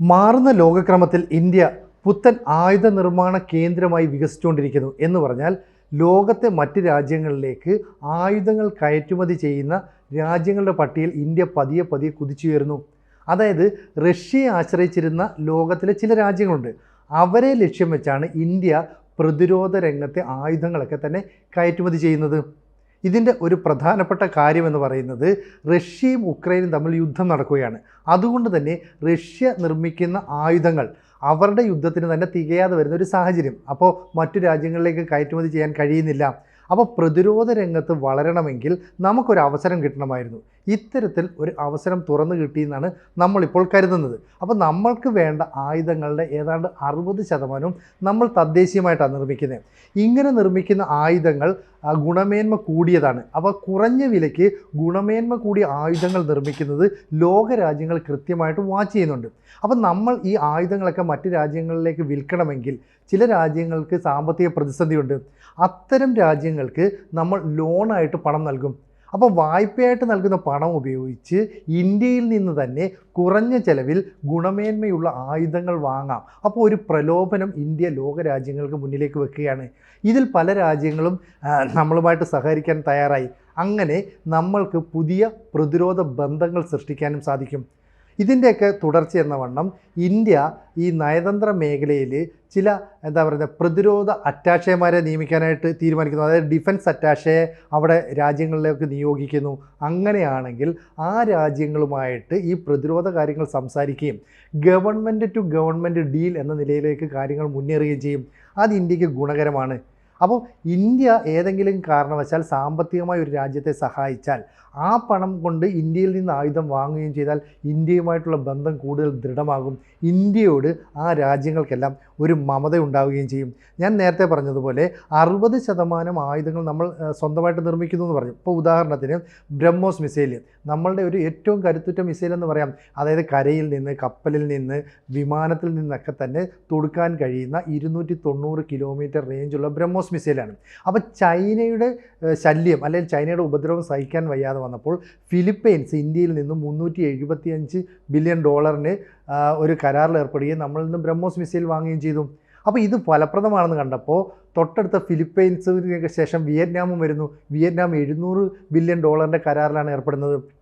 മാറുന്ന ലോകക്രമത്തിൽ ഇന്ത്യ പുത്തൻ ആയുധ നിർമ്മാണ കേന്ദ്രമായി വികസിച്ചുകൊണ്ടിരിക്കുന്നു എന്ന് പറഞ്ഞാൽ ലോകത്തെ മറ്റ് രാജ്യങ്ങളിലേക്ക് ആയുധങ്ങൾ കയറ്റുമതി ചെയ്യുന്ന രാജ്യങ്ങളുടെ പട്ടികയിൽ ഇന്ത്യ പതിയെ പതിയെ കുതിച്ചുയരുന്നു. അതായത് റഷ്യയെ ആശ്രയിച്ചിരുന്ന ലോകത്തിലെ ചില രാജ്യങ്ങളുണ്ട്. അവരെ ലക്ഷ്യം വെച്ചാണ് ഇന്ത്യ പ്രതിരോധ രംഗത്തെ ആയുധങ്ങളൊക്കെ തന്നെ കയറ്റുമതി ചെയ്യുന്നത്. ഇതിന്റെ ഒരു പ്രധാനപ്പെട്ട കാര്യമെന്ന് പറയുന്നത് റഷ്യയും ഉക്രൈനും തമ്മിൽ യുദ്ധം നടക്കുകയാണ്. അതുകൊണ്ട് തന്നെ റഷ്യ നിർമ്മിക്കുന്ന ആയുധങ്ങൾ അവരുടെ യുദ്ധത്തിന് തന്നെ തികയാതെ വരുന്ന ഒരു സാഹചര്യം. അപ്പോൾ മറ്റു രാജ്യങ്ങളിലേക്ക് കയറ്റുമതി ചെയ്യാൻ കഴിയുന്നില്ല. അപ്പോൾ പ്രതിരോധ രംഗത്ത് വളരണമെങ്കിൽ നമുക്കൊരു അവസരം കിട്ടണമായിരുന്നു. ഇത്തരത്തിൽ ഒരു അവസരം തുറന്നു കിട്ടിയെന്നാണ് നമ്മളിപ്പോൾ കരുതുന്നത്. അപ്പോൾ നമ്മൾക്ക് വേണ്ട ആയുധങ്ങളുടെ ഏതാണ്ട് അറുപത് ശതമാനവും നമ്മൾ തദ്ദേശീയമായിട്ടാണ് നിർമ്മിക്കുന്നത്. ഇങ്ങനെ നിർമ്മിക്കുന്ന ആയുധങ്ങൾ ഗുണമേന്മ കൂടിയതാണ്. അപ്പോൾ കുറഞ്ഞ വിലയ്ക്ക് ഗുണമേന്മ കൂടിയ ആയുധങ്ങൾ നിർമ്മിക്കുന്നത് ലോകരാജ്യങ്ങൾ കൃത്യമായിട്ട് വാച്ച് ചെയ്യുന്നുണ്ട്. അപ്പോൾ നമ്മൾ ഈ ആയുധങ്ങളൊക്കെ മറ്റ് രാജ്യങ്ങളിലേക്ക് വിൽക്കണമെങ്കിൽ ചില രാജ്യങ്ങൾക്ക് സാമ്പത്തിക പ്രതിസന്ധിയുണ്ട്. അത്തരം രാജ്യങ്ങൾക്ക് നമ്മൾ ലോണായിട്ട് പണം നൽകും. അപ്പോൾ വായ്പയായിട്ട് നൽകുന്ന പണം ഉപയോഗിച്ച് ഇന്ത്യയിൽ നിന്ന് തന്നെ കുറഞ്ഞ ചെലവിൽ ഗുണമേന്മയുള്ള ആയുധങ്ങൾ വാങ്ങാം. അപ്പോൾ ഒരു പ്രലോഭനം ഇന്ത്യ ലോകരാജ്യങ്ങൾക്ക് മുന്നിലേക്ക് വെക്കുകയാണ്. ഇതിൽ പല രാജ്യങ്ങളും നമ്മളുമായിട്ട് സഹകരിക്കാൻ തയ്യാറായി. അങ്ങനെ നമ്മൾക്ക് പുതിയ പ്രതിരോധ ബന്ധങ്ങൾ സൃഷ്ടിക്കാനും സാധിക്കും. ഇതിന്റെയൊക്കെ തുടർച്ച എന്ന വണ്ണം ഇന്ത്യ ഈ നയതന്ത്ര മേഖലയിൽ ചില എന്താ പറയുക പ്രതിരോധ അറ്റാഷേമാരെ നിയമിക്കാനായിട്ട് തീരുമാനിക്കുന്നു. അതായത് ഡിഫൻസ് അറ്റാഷയെ അവിടെ രാജ്യങ്ങളിലേക്ക് നിയോഗിക്കുന്നു. അങ്ങനെയാണെങ്കിൽ ആ രാജ്യങ്ങളുമായിട്ട് ഈ പ്രതിരോധ കാര്യങ്ങൾ സംസാരിക്കുകയും ഗവൺമെന്റ് ടു ഗവൺമെന്റ് ഡീൽ എന്ന നിലയിലേക്ക് കാര്യങ്ങൾ മുന്നേറുകയും ചെയ്യും. അത് ഇന്ത്യയ്ക്ക് ഗുണകരമാണ്. അപ്പോൾ ഇന്ത്യ ഏതെങ്കിലും കാരണവശാൽ സാമ്പത്തികമായി ഒരു രാജ്യത്തെ സഹായിച്ചാൽ ആ പണം കൊണ്ട് ഇന്ത്യയിൽ നിന്ന് ആയുധം വാങ്ങുകയും ചെയ്താൽ ഇന്ത്യയുമായിട്ടുള്ള ബന്ധം കൂടുതൽ ദൃഢമാകും. ഇന്ത്യയോട് ആ രാജ്യങ്ങൾക്കെല്ലാം ഒരു മമത ഉണ്ടാവുകയും ചെയ്യും. ഞാൻ നേരത്തെ പറഞ്ഞതുപോലെ അറുപത് ശതമാനം ആയുധങ്ങൾ നമ്മൾ സ്വന്തമായിട്ട് നിർമ്മിക്കുന്നു എന്ന് പറഞ്ഞു. ഇപ്പോൾ ഉദാഹരണത്തിന് ബ്രഹ്മോസ് മിസൈൽ നമ്മളുടെ ഒരു ഏറ്റവും കരുത്തുറ്റ മിസൈൽ എന്ന് പറയാം. അതായത് കരയിൽ നിന്ന് കപ്പലിൽ നിന്ന് വിമാനത്തിൽ നിന്നൊക്കെ തന്നെ തൊടുക്കാൻ കഴിയുന്ന ഇരുന്നൂറ്റി തൊണ്ണൂറ് കിലോമീറ്റർ റേഞ്ചുള്ള ബ്രഹ്മോസ് മിസൈലാണ് അപ്പോൾ ചൈനയുടെ ശല്യം അല്ലെങ്കിൽ ചൈനയുടെ ഉപദ്രവം സഹിക്കാൻ വയ്യാതെ വന്നപ്പോൾ ഫിലിപ്പൈൻസ് ഇന്ത്യയിൽ നിന്നും മുന്നൂറ്റി എഴുപത്തിയഞ്ച് ബില്യൺ ഡോളറിന് ഒരു കരാറിൽ ഏർപ്പെടുകയും നമ്മളിൽ നിന്ന് ബ്രഹ്മോസ് മിസൈൽ വാങ്ങുകയും ചെയ്തു. അപ്പോൾ ഇത് ഫലപ്രദമാണെന്ന് കണ്ടപ്പോൾ തൊട്ടടുത്ത ഫിലിപ്പൈൻസിന് ശേഷം വിയറ്റ്നാമും വരുന്നു. വിയറ്റ്നാം എഴുന്നൂറ് ബില്യൺ ഡോളറിന്റെ കരാറിലാണ് ഏർപ്പെടുന്നത്.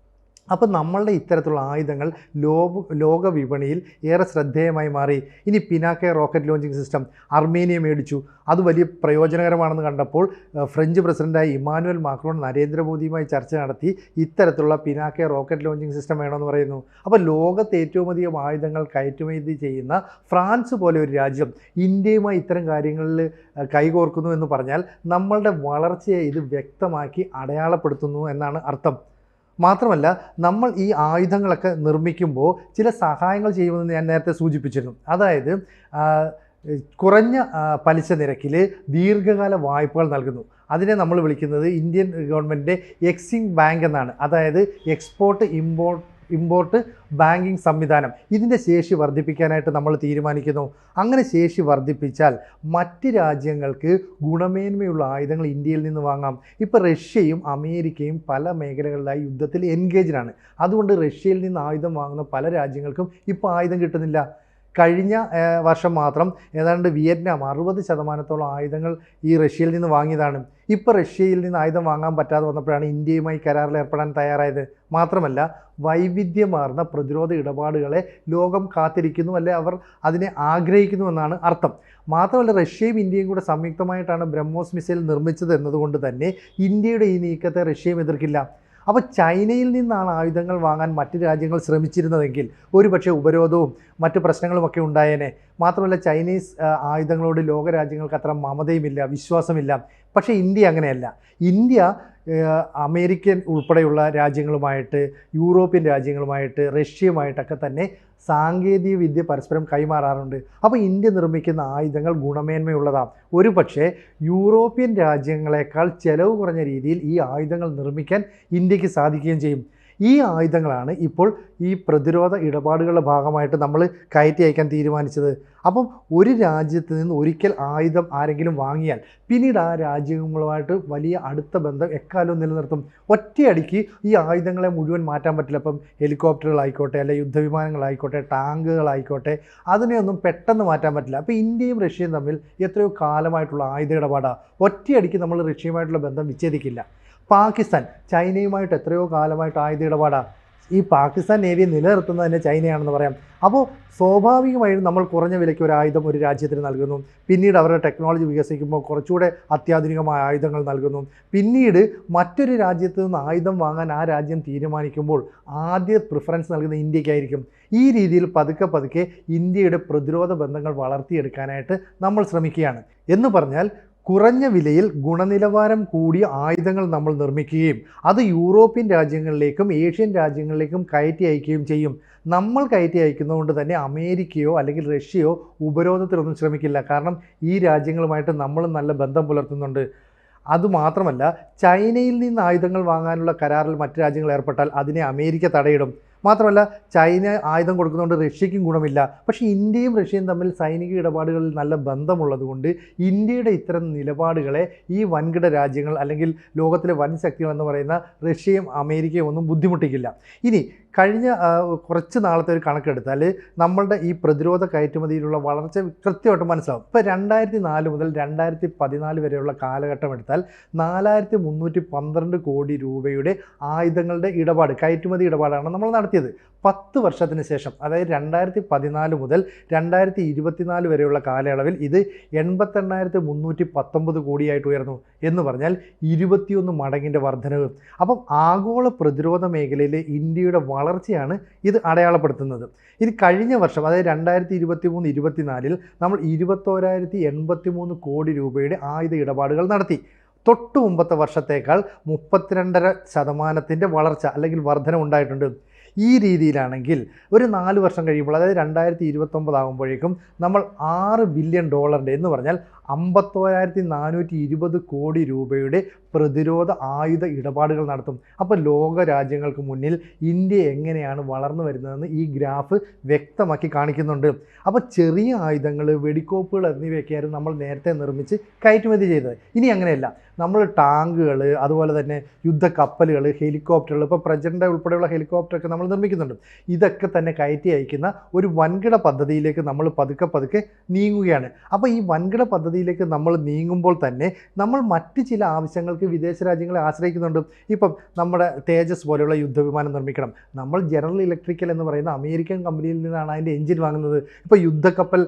അപ്പോൾ നമ്മളുടെ ഇത്തരത്തിലുള്ള ആയുധങ്ങൾ ലോക ലോക വിപണിയിൽ ഏറെ ശ്രദ്ധേയമായി മാറി. ഇനി Pinaka rocket launching system Armenia മേടിച്ചു. അത് വലിയ പ്രയോജനകരമാണെന്ന് കണ്ടപ്പോൾ ഫ്രഞ്ച് പ്രസിഡന്റായ ഇമാനുവൽ മാക്രോൺ നരേന്ദ്രമോദിയുമായി ചർച്ച നടത്തി ഇത്തരത്തിലുള്ള പിനാക്കെ റോക്കറ്റ് ലോഞ്ചിങ് സിസ്റ്റം വേണമെന്ന് പറയുന്നു. അപ്പോൾ ലോകത്ത് ഏറ്റവും അധികം ആയുധങ്ങൾ കയറ്റുമതി ചെയ്യുന്ന ഫ്രാൻസ് പോലെ ഒരു രാജ്യം ഇന്ത്യയുമായി ഇത്തരം കാര്യങ്ങളിൽ കൈകോർക്കുന്നു എന്ന് പറഞ്ഞാൽ നമ്മളുടെ വളർച്ചയെ ഇത് വ്യക്തമാക്കി അടയാളപ്പെടുത്തുന്നു എന്നാണ് അർത്ഥം. മാത്രമല്ല നമ്മൾ ഈ ആയുധങ്ങളൊക്കെ നിർമ്മിക്കുമ്പോൾ ചില സഹായങ്ങൾ ചെയ്യുമെന്ന് ഞാൻ നേരത്തെ സൂചിപ്പിച്ചിരുന്നു. അതായത് കുറഞ്ഞ പലിശ നിരക്കിൽ ദീർഘകാല വായ്പകൾ നൽകുന്നു. അതിനെ നമ്മൾ വിളിക്കുന്നത് ഇന്ത്യൻ ഗവൺമെന്റിന്റെ എക്സിം ബാങ്ക് എന്നാണ്. അതായത് എക്സ്പോർട്ട് ഇമ്പോർട്ട് ഇമ്പോർട്ട് ബാങ്കിങ് സംവിധാനം. ഇതിന്റെ ശേഷി വർദ്ധിപ്പിക്കാനായിട്ട് നമ്മൾ തീരുമാനിക്കുന്നു. അങ്ങനെ ശേഷി വർദ്ധിപ്പിച്ചാൽ മറ്റ് രാജ്യങ്ങൾക്ക് ഗുണമേന്മയുള്ള ആയുധങ്ങൾ ഇന്ത്യയിൽ നിന്ന് വാങ്ങാം. ഇപ്പോൾ റഷ്യയും അമേരിക്കയും പല മേഖലകളിലായി യുദ്ധത്തിൽ എൻഗേജ്ഡാണ് അതുകൊണ്ട് റഷ്യയിൽ നിന്ന് ആയുധം വാങ്ങുന്ന പല രാജ്യങ്ങൾക്കും ഇപ്പോൾ ആയുധം കിട്ടുന്നില്ല. കഴിഞ്ഞ വർഷം മാത്രം ഏതാണ്ട് വിയറ്റ്നാം അറുപത് ശതമാനത്തോളം ആയുധങ്ങൾ ഈ റഷ്യയിൽ നിന്ന് വാങ്ങിയതാണ്. ഇപ്പോൾ റഷ്യയിൽ നിന്ന് ആയുധം വാങ്ങാൻ പറ്റാതെ വന്നപ്പോഴാണ് ഇന്ത്യയുമായി കരാറിൽ ഏർപ്പെടാൻ തയ്യാറായത്. മാത്രമല്ല വൈവിധ്യമാർന്ന പ്രതിരോധ ഇടപാടുകളെ ലോകം കാത്തിരിക്കുന്നു അല്ലെ? അവർ അതിനെ ആഗ്രഹിക്കുന്നു എന്നാണ് അർത്ഥം. മാത്രമല്ല റഷ്യയും ഇന്ത്യയും കൂടെ സംയുക്തമായിട്ടാണ് ബ്രഹ്മോസ് മിസൈൽ നിർമ്മിച്ചത് എന്നതുകൊണ്ട് തന്നെ ഇന്ത്യയുടെ ഈ നീക്കത്തെ റഷ്യയും എതിർക്കില്ല. അപ്പോൾ ചൈനയിൽ നിന്നാണ് ആയുധങ്ങൾ വാങ്ങാൻ മറ്റ് രാജ്യങ്ങൾ ശ്രമിച്ചിരുന്നതെങ്കിൽ ഒരുപക്ഷെ ഉപരോധവും മറ്റ് പ്രശ്നങ്ങളുമൊക്കെ ഉണ്ടായേനെ. മാത്രമല്ല ചൈനീസ് ആയുധങ്ങളോട് ലോകരാജ്യങ്ങൾക്ക് അത്ര മമതയുമില്ല വിശ്വാസമില്ല. പക്ഷേ ഇന്ത്യ അങ്ങനെയല്ല. ഇന്ത്യ അമേരിക്കൻ ഉൾപ്പെടെയുള്ള രാജ്യങ്ങളുമായിട്ട് യൂറോപ്യൻ രാജ്യങ്ങളുമായിട്ട് റഷ്യയുമായിട്ടൊക്കെ തന്നെ സാങ്കേതിക വിദ്യ പരസ്പരം കൈമാറാറുണ്ട്. അപ്പോൾ ഇന്ത്യ നിർമ്മിക്കുന്ന ആയുധങ്ങൾ ഗുണമേന്മയുള്ളതാണ് ഒരു പക്ഷേ യൂറോപ്യൻ രാജ്യങ്ങളെക്കാൾ ചെലവ് കുറഞ്ഞ രീതിയിൽ ഈ ആയുധങ്ങൾ നിർമ്മിക്കാൻ ഇന്ത്യയ്ക്ക് സാധിക്കുകയും ചെയ്യും. ഈ ആയുധങ്ങളാണ് ഇപ്പോൾ ഈ പ്രതിരോധ ഇടപാടുകളുടെ ഭാഗമായിട്ട് നമ്മൾ കയറ്റി അയക്കാൻ തീരുമാനിച്ചത്. അപ്പം ഒരു രാജ്യത്ത് നിന്ന് ഒരിക്കൽ ആയുധം ആരെങ്കിലും വാങ്ങിയാൽ പിന്നീട് ആ രാജ്യങ്ങളുമായിട്ട് വലിയ അടുത്ത ബന്ധം എക്കാലവും നിലനിർത്തും. ഒറ്റയടിക്ക് ഈ ആയുധങ്ങളെ മുഴുവൻ മാറ്റാൻ പറ്റില്ല. ഇപ്പം ഹെലികോപ്റ്ററുകളായിക്കോട്ടെ അല്ലെങ്കിൽ യുദ്ധവിമാനങ്ങളായിക്കോട്ടെ ടാങ്കുകളായിക്കോട്ടെ അതിനെയൊന്നും പെട്ടെന്ന് മാറ്റാൻ പറ്റില്ല. അപ്പോൾ ഇന്ത്യയും റഷ്യയും തമ്മിൽ എത്രയോ കാലമായിട്ടുള്ള ആയുധ ഇടപാടാണ് ഒറ്റയടിക്ക് നമ്മൾ റഷ്യയുമായിട്ടുള്ള ബന്ധം വിച്ഛേദിക്കില്ല. പാകിസ്ഥാൻ ചൈനയുമായിട്ട് എത്രയോ കാലമായിട്ട് ആയുധ ഇടപാടാണ് ഈ പാകിസ്ഥാൻ നേവി നിലനിർത്തുന്നത് തന്നെ ചൈനയാണെന്ന് പറയാം. അപ്പോൾ സ്വാഭാവികമായും നമ്മൾ കുറഞ്ഞ വിലയ്ക്ക് ഒരു ആയുധം ഒരു രാജ്യത്തിന് നൽകുന്നു. പിന്നീട് അവരുടെ ടെക്നോളജി വികസിക്കുമ്പോൾ കുറച്ചുകൂടെ അത്യാധുനികമായ ആയുധങ്ങൾ നൽകുന്നു. പിന്നീട് മറ്റൊരു രാജ്യത്ത് നിന്ന് ആയുധം വാങ്ങാൻ ആ രാജ്യം തീരുമാനിക്കുമ്പോൾ ആദ്യ പ്രിഫറൻസ് നൽകുന്ന ഇന്ത്യക്കായിരിക്കും. ഈ രീതിയിൽ പതുക്കെ പതുക്കെ ഇന്ത്യയുടെ പ്രതിരോധ ബന്ധങ്ങൾ വളർത്തിയെടുക്കാനായിട്ട് നമ്മൾ ശ്രമിക്കുകയാണ്. എന്ന് പറഞ്ഞാൽ കുറഞ്ഞ വിലയിൽ ഗുണനിലവാരം കൂടിയ ആയുധങ്ങൾ നമ്മൾ നിർമ്മിക്കുകയും അത് യൂറോപ്യൻ രാജ്യങ്ങളിലേക്കും ഏഷ്യൻ രാജ്യങ്ങളിലേക്കും കയറ്റി അയക്കുകയും ചെയ്യും. നമ്മൾ കയറ്റി അയക്കുന്നതുകൊണ്ട് തന്നെ അമേരിക്കയോ അല്ലെങ്കിൽ റഷ്യയോ ഉപരോധത്തിലൊന്നും ശ്രമിക്കില്ല. കാരണം ഈ രാജ്യങ്ങളുമായിട്ട് നമ്മൾ നല്ല ബന്ധം പുലർത്തുന്നുണ്ട്. അതുമാത്രമല്ല ചൈനയിൽ നിന്ന് ആയുധങ്ങൾ വാങ്ങാനുള്ള കരാറിൽ മറ്റു രാജ്യങ്ങൾ ഏർപ്പെട്ടാൽ അതിനെ അമേരിക്ക തടയിടും. മാത്രമല്ല ചൈന ആയുധം കൊടുക്കുന്നതുകൊണ്ട് റഷ്യയ്ക്കും ഗുണമില്ല. പക്ഷേ ഇന്ത്യയും റഷ്യയും തമ്മിൽ സൈനിക ഇടപാടുകളിൽ നല്ല ബന്ധമുള്ളതുകൊണ്ട് ഇന്ത്യയുടെ ഇത്തരം നിലപാടുകളെ ഈ വൻകിട രാജ്യങ്ങൾ അല്ലെങ്കിൽ ലോകത്തിലെ വൻ ശക്തികൾ എന്ന് പറയുന്ന റഷ്യയും അമേരിക്കയും ഒന്നും ബുദ്ധിമുട്ടിക്കില്ല. ഇനി കഴിഞ്ഞ കുറച്ച് നാളത്തെ ഒരു കണക്കെടുത്താൽ നമ്മളുടെ ഈ പ്രതിരോധ കയറ്റുമതിയിലുള്ള വളർച്ച കൃത്യമായിട്ട് മനസ്സിലാവും. ഇപ്പോൾ രണ്ടായിരത്തി നാല് മുതൽ രണ്ടായിരത്തി പതിനാല് വരെയുള്ള കാലഘട്ടം എടുത്താൽ നാലായിരത്തി മുന്നൂറ്റി പന്ത്രണ്ട് കോടി രൂപയുടെ ആയുധങ്ങളുടെ ഇടപാട് കയറ്റുമതി ഇടപാടാണ് നമ്മൾ നടത്തിയത്. പത്ത് വർഷത്തിന് ശേഷം അതായത് രണ്ടായിരത്തി പതിനാല് മുതൽ രണ്ടായിരത്തി ഇരുപത്തിനാല് വരെയുള്ള കാലയളവിൽ ഇത് എൺപത്തെണ്ണായിരത്തി മുന്നൂറ്റി പത്തൊമ്പത് കോടിയായിട്ട് ഉയർന്നു എന്ന് പറഞ്ഞാൽ ഇരുപത്തിയൊന്ന് മടങ്ങിന്റെ വർധനവ്. അപ്പം ആഗോള പ്രതിരോധ മേഖലയിലെ ഇന്ത്യയുടെ വളർച്ചയാണ് ഇത് അടയാളപ്പെടുത്തുന്നത്. ഇത് കഴിഞ്ഞ വർഷം അതായത് രണ്ടായിരത്തി ഇരുപത്തി മൂന്ന് ഇരുപത്തിനാലിൽ നമ്മൾ ഇരുപത്തോരായിരത്തി എൺപത്തി മൂന്ന് കോടി രൂപയുടെ ആയുധ ഇടപാടുകൾ നടത്തി. തൊട്ടു മുമ്പത്തെ വർഷത്തേക്കാൾ മുപ്പത്തിരണ്ടര ശതമാനത്തിന്റെ വളർച്ച അല്ലെങ്കിൽ വർധന ഉണ്ടായിട്ടുണ്ട് ഈ രീതിയിലാണെങ്കിൽ ഒരു നാല് വർഷം കഴിയുമ്പോൾ അതായത് രണ്ടായിരത്തി ഇരുപത്തൊമ്പതാകുമ്പോഴേക്കും നമ്മൾ ആറ് ബില്യൺ ഡോളറിന്റെ എന്ന് പറഞ്ഞാൽ അമ്പത്തോരായിരത്തി നാനൂറ്റി ഇരുപത് കോടി രൂപയുടെ പ്രതിരോധ ആയുധ ഇടപാടുകൾ നടത്തും. അപ്പോൾ ലോക രാജ്യങ്ങൾക്ക് മുന്നിൽ ഇന്ത്യ എങ്ങനെയാണ് വളർന്നു വരുന്നതെന്ന് ഈ ഗ്രാഫ് വ്യക്തമാക്കി കാണിക്കുന്നുണ്ട്. അപ്പോൾ ചെറിയ ആയുധങ്ങൾ വെടിക്കോപ്പുകൾ എന്നിവയൊക്കെയായിരുന്നു നമ്മൾ നേരത്തെ നിർമ്മിച്ച് കയറ്റുമതി ചെയ്തത്. ഇനി അങ്ങനെയല്ല. നമ്മൾ ടാങ്കുകൾ അതുപോലെ തന്നെ യുദ്ധക്കപ്പലുകൾ ഹെലികോപ്റ്ററുകൾ ഇപ്പോൾ പ്രജന്റെ ഉൾപ്പെടെയുള്ള ഹെലികോപ്റ്ററൊക്കെ നമ്മൾ നിർമ്മിക്കുന്നുണ്ട്. ഇതൊക്കെ തന്നെ കയറ്റി അയക്കുന്ന ഒരു വൻകിട പദ്ധതിയിലേക്ക് നമ്മൾ പതുക്കെ പതുക്കെ നീങ്ങുകയാണ്. അപ്പോൾ ഈ വൻകിട പദ്ധതിയിലേക്ക് നമ്മൾ നീങ്ങുമ്പോൾ തന്നെ നമ്മൾ മറ്റ് ചില ആവശ്യങ്ങൾക്ക് വിദേശ രാജ്യങ്ങളെ ആശ്രയിക്കുന്നുണ്ട്. ഇപ്പം നമ്മുടെ തേജസ് പോലെയുള്ള യുദ്ധവിമാനം നിർമ്മിക്കണം. നമ്മൾ ജനറൽ ഇലക്ട്രിക്കൽ എന്ന് പറയുന്ന അമേരിക്കൻ കമ്പനിയിൽ നിന്നാണ് അതിന്റെ എഞ്ചിൻ വാങ്ങുന്നത്. ഇപ്പോൾ യുദ്ധക്കപ്പൽ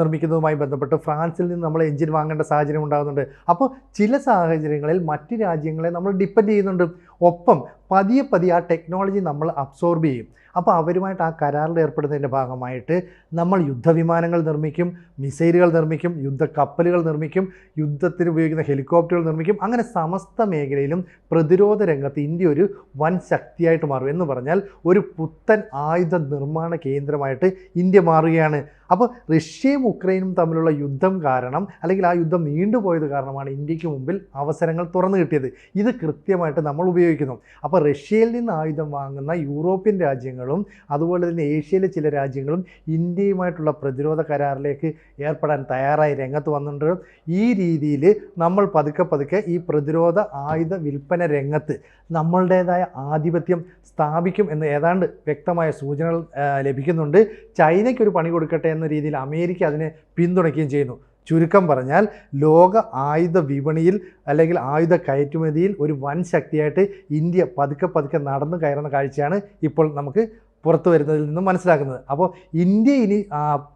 നിർമ്മിക്കുന്നതുമായി ബന്ധപ്പെട്ട് ഫ്രാൻസിൽ നിന്ന് നമ്മൾ എഞ്ചിൻ വാങ്ങേണ്ട സാഹചര്യം ഉണ്ടാകുന്നുണ്ട്. അപ്പോൾ ചില സാഹചര്യങ്ങളിൽ മറ്റ് രാജ്യങ്ങളെ നമ്മൾ ഡിപ്പെൻഡ് ചെയ്യുന്നുണ്ട്. ഒപ്പം പതിയെ പതിയെ ആ ടെക്നോളജി നമ്മൾ അബ്സോർബ് ചെയ്യും. അപ്പോൾ അവരുമായിട്ട് ആ കരാറിൽ ഏർപ്പെടുന്നതിന്റെ ഭാഗമായിട്ട് നമ്മൾ യുദ്ധവിമാനങ്ങൾ നിർമ്മിക്കും മിസൈലുകൾ നിർമ്മിക്കും യുദ്ധ കപ്പലുകൾ നിർമ്മിക്കും യുദ്ധത്തിന് ഉപയോഗിക്കുന്ന ഹെലികോപ്റ്ററുകൾ നിർമ്മിക്കും. അങ്ങനെ സമസ്ത മേഖലയിലും പ്രതിരോധ രംഗത്ത് ഇന്ത്യ ഒരു വൻ ശക്തിയായിട്ട് മാറും. എന്ന് പറഞ്ഞാൽ ഒരു പുത്തൻ ആയുധ നിർമ്മാണ കേന്ദ്രമായിട്ട് ഇന്ത്യ മാറുകയാണ്. അപ്പോൾ റഷ്യയും ഉക്രൈനും തമ്മിലുള്ള യുദ്ധം കാരണം അല്ലെങ്കിൽ ആ യുദ്ധം നീണ്ടുപോയത് കാരണമാണ് ഇന്ത്യയ്ക്ക് മുമ്പിൽ അവസരങ്ങൾ തുറന്നു കിട്ടിയത്. ഇത് കൃത്യമായിട്ട് നമ്മൾ ഉപയോഗിക്കുന്നു. അപ്പോൾ റഷ്യയിൽ നിന്ന് ആയുധം വാങ്ങുന്ന യൂറോപ്യൻ രാജ്യങ്ങളും അതുപോലെ തന്നെ ഏഷ്യയിലെ ചില രാജ്യങ്ങളും ഇന്ത്യയുമായിട്ടുള്ള പ്രതിരോധ കരാറിലേക്ക് ഏർപ്പെടാൻ തയ്യാറായി രംഗത്ത് വന്നിട്ടുണ്ട്. ഈ രീതിയിൽ നമ്മൾ പതുക്കെ പതുക്കെ ഈ പ്രതിരോധ ആയുധ വിൽപ്പന രംഗത്ത് നമ്മളുടേതായ ആധിപത്യം സ്ഥാപിക്കും എന്ന് ഏതാണ്ട് വ്യക്തമായ സൂചനകൾ ലഭിക്കുന്നുണ്ട്. ചൈനയ്ക്ക് ഒരു പണി കൊടുക്കട്ടെ എന്ന രീതിയിൽ അമേരിക്ക അതിനെ പിന്തുണയ്ക്കുകയും ചെയ്യുന്നു. ചുരുക്കം പറഞ്ഞാൽ ലോക ആയുധ വിപണിയിൽ അല്ലെങ്കിൽ ആയുധ കയറ്റുമതിയിൽ ഒരു വൻ ശക്തിയായിട്ട് ഇന്ത്യ പതുക്കെ പതുക്കെ നടന്നു കയറുന്ന കാഴ്ചയാണ് ഇപ്പോൾ നമുക്ക് പുറത്തു വരുന്നതിൽ നിന്നും മനസ്സിലാക്കുന്നത്. അപ്പോൾ ഇന്ത്യ ഇനി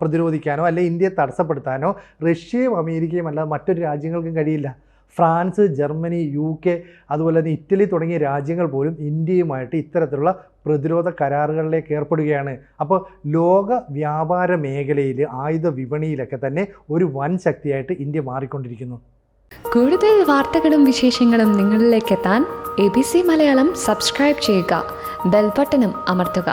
പ്രതിരോധിക്കാനോ അല്ലെങ്കിൽ ഇന്ത്യയെ തടസ്സപ്പെടുത്താനോ റഷ്യയും അമേരിക്കയും അല്ലാതെ മറ്റൊരു രാജ്യങ്ങൾക്കും കഴിയില്ല. ഫ്രാൻസ് ജർമ്മനി യു കെ അതുപോലെ തന്നെ ഇറ്റലി തുടങ്ങിയ രാജ്യങ്ങൾ പോലും ഇന്ത്യയുമായിട്ട് ഇത്തരത്തിലുള്ള പ്രതിരോധ കരാറുകളിലേക്ക് ഏർപ്പെടുകയാണ്. അപ്പോൾ ലോക വ്യാപാര മേഖലയിൽ ആയുധ വിപണിയിലൊക്കെ തന്നെ ഒരു വൻ ശക്തിയായിട്ട് ഇന്ത്യ മാറിക്കൊണ്ടിരിക്കുന്നു. കൂടുതൽ വാർത്തകളും വിശേഷങ്ങളും നിങ്ങളിലേക്ക് എത്താൻ A B C Malayalam subscribe ചെയ്യുക. ബെൽബട്ടനും അമർത്തുക.